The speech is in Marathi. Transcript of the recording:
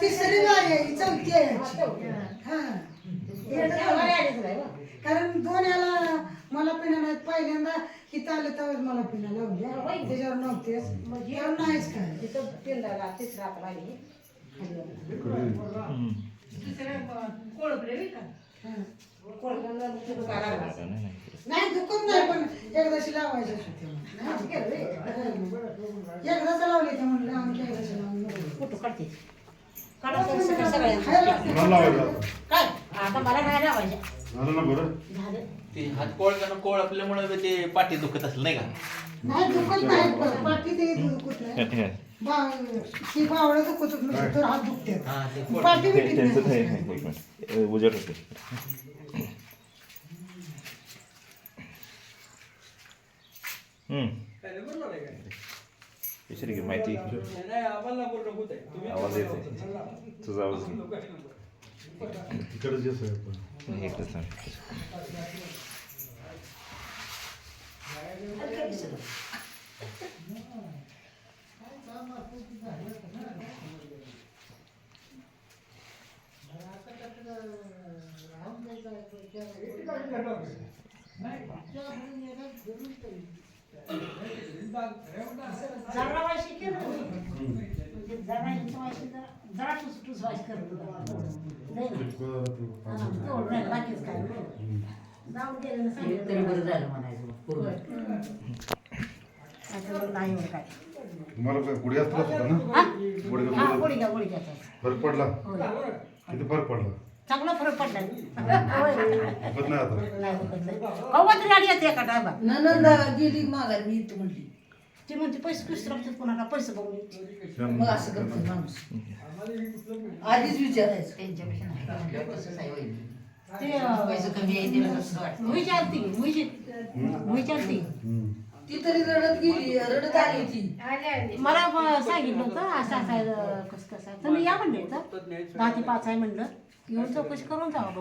तिसरी वारी आहे ही चौथी आहे याची. हा. कारण दोन याला मला पिण्या नाहीत पहिल्यांदा इथं आलं तेव्हाच मला पिण्या लावल्या त्याच्यावर नव्हतेच. त्यावर नाहीच काय हा. नाही दुखत नाही पण एकदाशी लावायचे एकदाच लावले ते म्हणलं आम्ही एकदाशी लावून नको. फोटो काढते? काय? आता मला नाही लावायच्या झालं ना बरं? झालं. ते हात कोळकानं कोळपल्यामुळे ते पाठी दुखत असेल नाही का? नाही दुखत नाही. पण पाठी ते दुखत नाही. बा- ती बावळं दुखत होत नसतं तर हात दुखते. हा, ते पोट- पाठी बिठी त्यांचं नाही. हे- एक मिनिट. उजेड होते विचार की माहिती. आवाज येते तुझा आवाज इकडे हे इकडे सांग. जरा वाशी केलं म्हणजे जरा इंच वाशी जरा जरा टुस टुस वाशी करत होता. नाही ना? हा, तेवढं नाही, बाकीच काय नाही. जाऊन गेलं ना सांगितलं. तरी बरं झालं म्हणायचं पूर्ण आता बरं नाही एवढं काय. तुम्हाला काय गुडघ्यात त्रास होता ना हा? गुडघ्यात हा, त्रास- गोळी घ्या, गोळी घ्या आता. फरक पडला होय. किती फरक पडला चांगला फरक पडला होय. दुखत नाही आता तरी गाडी येते एका ननंद गेली माघारी मी इथं म्हणली. ती म्हणते पैसे कुस्ती लागतात कोणाला? पैसे बघून येते. मग असं करतो माणूस. आधीच विचारायचं. त्यांच्यापेक्षा नाही. कसं आहे वहिनी. ते अं, पैसे कमी आहे तिला कसं वाटतं. विचारते विचारते हम्म. ती तरी रडत गेली रडत आली ती. मला सांगितलं होतं असं असं आहे, कसं कसं आहे. तुम्ही या म्हणले इथं दहा ते पाच आहे म्हणलं. येऊन चौकशी करून जावा